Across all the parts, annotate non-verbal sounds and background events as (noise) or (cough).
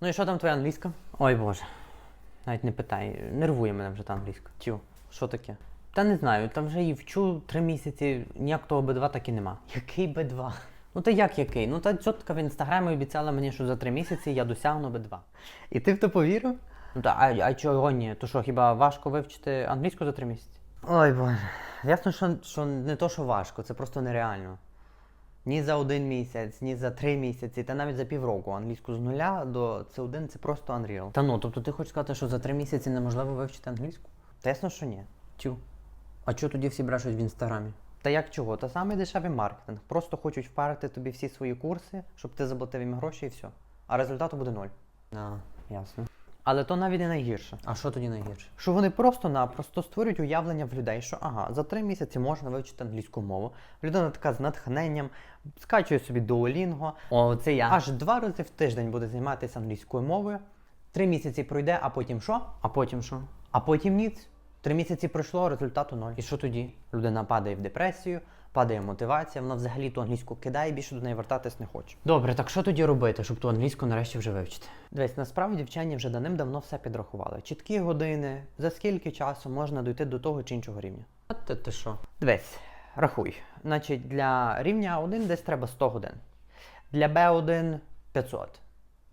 Ну і що там твоя англійська? Ой Боже. Навіть не питай. Нервує мене вже та англійська. Тю, що таке? Та не знаю, там вже її вчу три місяці, ніяк того Б2 так і нема. Який Б2? Ну та як який? Ну та тітка в інстаграмі обіцяла мені, що за три місяці я досягну Б2. І ти в то повірив? Ну та а, а чого ні? То що, хіба важко вивчити англійську за три місяці? Ой Боже. Ясно, що, що не то, що важко, це просто нереально. Ні за один місяць, ні за три місяці, та навіть за півроку англійську з нуля до C1 це просто unreal. Та ну, тобто ти хочеш сказати, що за три місяці неможливо вивчити англійську? Та ясно, що ні. Тю. А чого тоді всі брешуть в інстаграмі? Та як чого? Та самий дешевий маркетинг. Просто хочуть впарити тобі всі свої курси, щоб ти заплатив їм гроші і все. А результату буде ноль. А, ясно. Але то навіть не найгірше. А що тоді найгірше? Що вони просто-напросто створюють уявлення в людей, що ага, за три місяці можна вивчити англійську мову. Людина така з натхненням, скачує собі Duolingo. О, це я. Аж два рази в тиждень буде займатися англійською мовою. Три місяці пройде, а потім що? А потім що? А потім ніц. Три місяці пройшло, результату ноль. І що тоді? Людина падає в депресію, падає мотивація, вона взагалі ту англійську кидає і більше до неї вертатись не хоче. Добре, так що тоді робити, щоб ту англійську нарешті вже вивчити? Дивись, насправді вчені вже давним-давно все підрахували. Чіткі години, за скільки часу можна дойти до того чи іншого рівня. А ти, ти що? Дивись, рахуй. Значить, для рівня А1 десь треба 100 годин. Для Б1 500.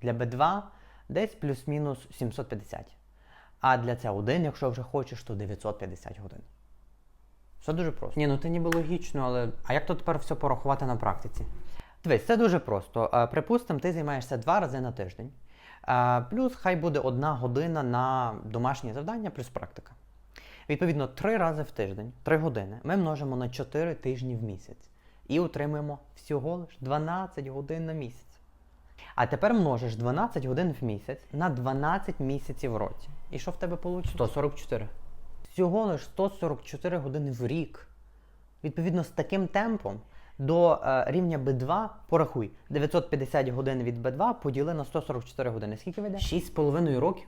Для Б2 десь плюс-мінус 750. А для С1, якщо вже хочеш, то 950 годин. Все дуже просто. Ні, ну це ніби логічно, але. А як то тепер все порахувати на практиці? Дивись, це дуже просто. Е, Припустимо, ти займаєшся два рази на тиждень. Е, Плюс хай буде одна година на домашнє завдання, плюс практика. Відповідно, три рази в тиждень, три години, ми множимо на 4 тижні в місяць і отримуємо всього лиш 12 годин на місяць. А тепер множиш 12 годин в місяць на 12 місяців в році. І що в тебе вийде? 144. Всього лиш 144 години в рік. Відповідно, з таким темпом до е, рівня B2 порахуй 950 годин від B2 поділи на 144 години. Скільки вийде? 6,5 років?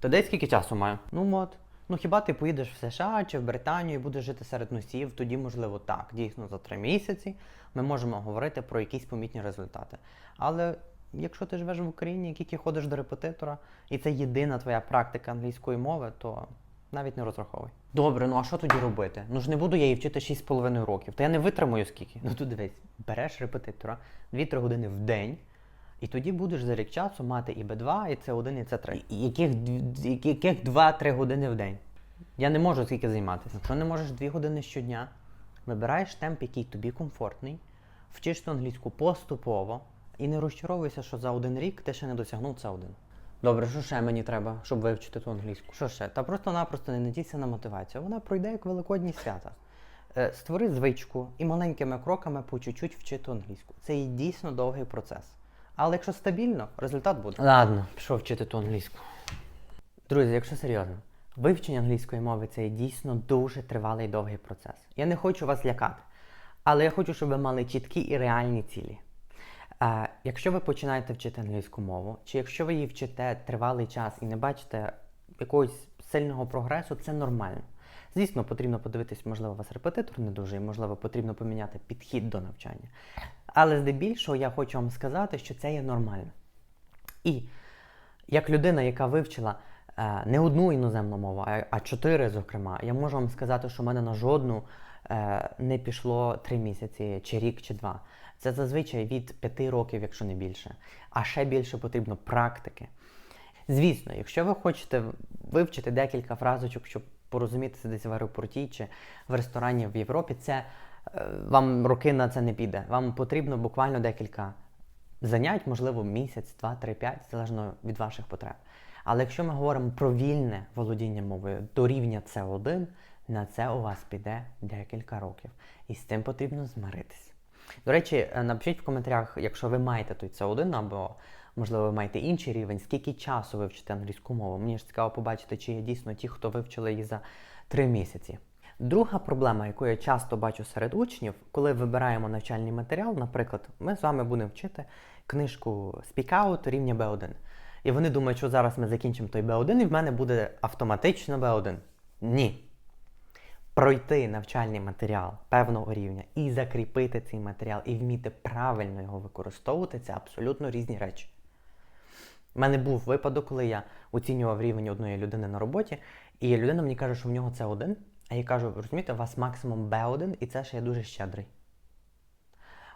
Та де скільки часу маю? Ну от. Ну хіба ти поїдеш в США чи в Британію і будеш жити серед носіїв, тоді, можливо, так. Дійсно, за три місяці ми можемо говорити про якісь помітні результати. Але якщо ти живеш в Україні, тільки ходиш до репетитора, і це єдина твоя практика англійської мови, то навіть не розраховуй. Добре, ну а що тоді робити? Ну ж не буду я її вчити 6,5 років. Та я не витримаю скільки. Ну тут дивись, береш репетитора 2-3 години в день, і тоді будеш за рік часу мати і Б2, і С1, і С3. І яких, яких 2-3 години в день? Я не можу скільки займатися. Якщо не можеш 2 години щодня, вибираєш темп, який тобі комфортний, вчиш ту англійську поступово і не розчаровуйся, що за один рік ти ще не досягнув С1. Добре, що ще мені треба, щоб вивчити ту англійську? Що ще? Та просто-напросто не надійся на мотивацію. Вона пройде як великодні свята. Е, Створи звичку і маленькими кроками по чуть-чуть вчити англійську. Це і дійсно довгий процес. Але якщо стабільно, результат буде. Ладно, пішов вчити ту англійську. Друзі, якщо серйозно, вивчення англійської мови це є дійсно дуже тривалий і довгий процес. Я не хочу вас лякати, але я хочу, щоб ви мали чіткі і реальні цілі. Якщо ви починаєте вчити англійську мову, чи якщо ви її вчите тривалий час і не бачите якогось сильного прогресу, це нормально. Звісно, потрібно подивитись, можливо, у вас репетитор не дуже, і можливо, потрібно поміняти підхід до навчання. Але здебільшого я хочу вам сказати, що це є нормально. І як людина, яка вивчила е, не одну іноземну мову, а, чотири, зокрема, я можу вам сказати, що в мене на жодну не пішло три місяці, чи рік, чи два. Це зазвичай від п'яти років, якщо не більше. А ще більше потрібно практики. Звісно, якщо ви хочете вивчити декілька фразочок, щоб порозумітися десь в аеропорті чи в ресторані в Європі, це е, вам роки на це не піде. Вам потрібно буквально декілька занять, можливо, місяць, два, три, п'ять, залежно від ваших потреб. Але якщо ми говоримо про вільне володіння мовою до рівня С1, на це у вас піде декілька років. І з цим потрібно змиритися. До речі, е, напишіть в коментарях, якщо ви маєте той С1 або, можливо, ви маєте інший рівень, скільки часу ви вчите англійську мову. Мені ж цікаво побачити, чи є дійсно ті, хто вивчили її за три місяці. Друга проблема, яку я часто бачу серед учнів, коли вибираємо навчальний матеріал, наприклад, ми з вами будемо вчити книжку Speak Out рівня B1. І вони думають, що зараз ми закінчимо той B1 і в мене буде автоматично B1. Ні. Пройти навчальний матеріал певного рівня і закріпити цей матеріал, і вміти правильно його використовувати це абсолютно різні речі. У мене був випадок, коли я оцінював рівень одної людини на роботі, і людина мені каже, що в нього це один. А я кажу, розумієте, у вас максимум Б1, і це ще я дуже щедрий.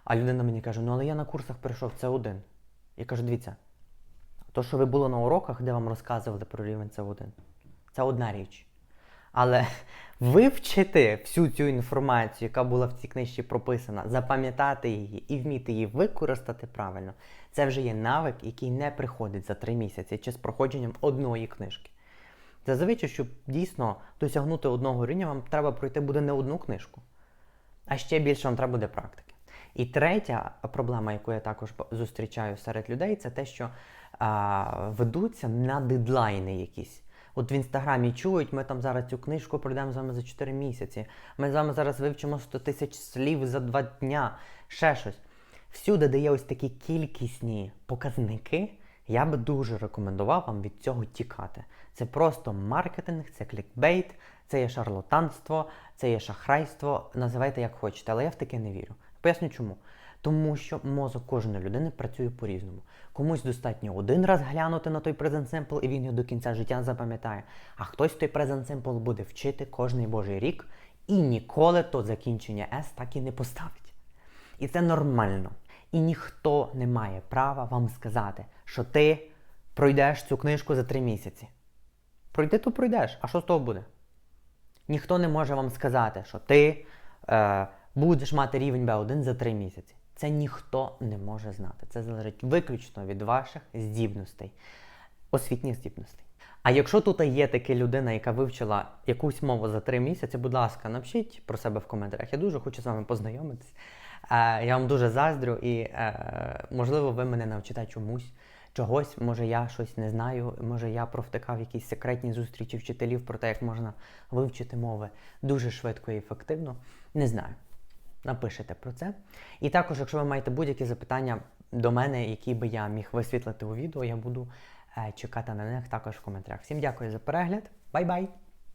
А людина мені каже, ну але я на курсах перейшов, це один. Я кажу, дивіться, то, що ви були на уроках, де вам розказували про рівень С1, це одна річ. Але (laughs) вивчити всю цю інформацію, яка була в цій книжці прописана, запам'ятати її і вміти її використати правильно, це вже є навик, який не приходить за три місяці чи з проходженням одної книжки. Зазвичай, щоб дійсно досягнути одного рівня, вам треба пройти буде не одну книжку, а ще більше вам треба буде практики. І третя проблема, яку я також зустрічаю серед людей, це те, що а, ведуться на дедлайни якісь. От в інстаграмі чують, ми там зараз цю книжку пройдемо з вами за 4 місяці. Ми з вами зараз вивчимо 100 тисяч слів за 2 дня, ще щось. Всюди, де є ось такі кількісні показники, я би дуже рекомендував вам від цього тікати. Це просто маркетинг, це клікбейт, це є шарлатанство, це є шахрайство. Називайте як хочете, але я в таке не вірю. Поясню чому. Тому що мозок кожної людини працює по-різному. Комусь достатньо один раз глянути на той Present Simple, і він його до кінця життя запам'ятає. А хтось той Present Simple буде вчити кожний божий рік і ніколи то закінчення S так і не поставить. І це нормально. І ніхто не має права вам сказати, що ти пройдеш цю книжку за три місяці. Пройти, то пройдеш, а що з того буде? Ніхто не може вам сказати, що ти е, будеш мати рівень B1 за 3 місяці. Це ніхто не може знати. Це залежить виключно від ваших здібностей, освітніх здібностей. А якщо тут є така людина, яка вивчила якусь мову за 3 місяці, будь ласка, напишіть про себе в коментарях. Я дуже хочу з вами познайомитись. Е, я вам дуже заздрю і, е, можливо, ви мене навчите чомусь чогось, може я щось не знаю, може я провтикав якісь секретні зустрічі вчителів про те, як можна вивчити мови дуже швидко і ефективно. Не знаю. Напишете про це. І також, якщо ви маєте будь-які запитання до мене, які би я міг висвітлити у відео, я буду е, чекати на них також в коментарях. Всім дякую за перегляд. Бай-бай!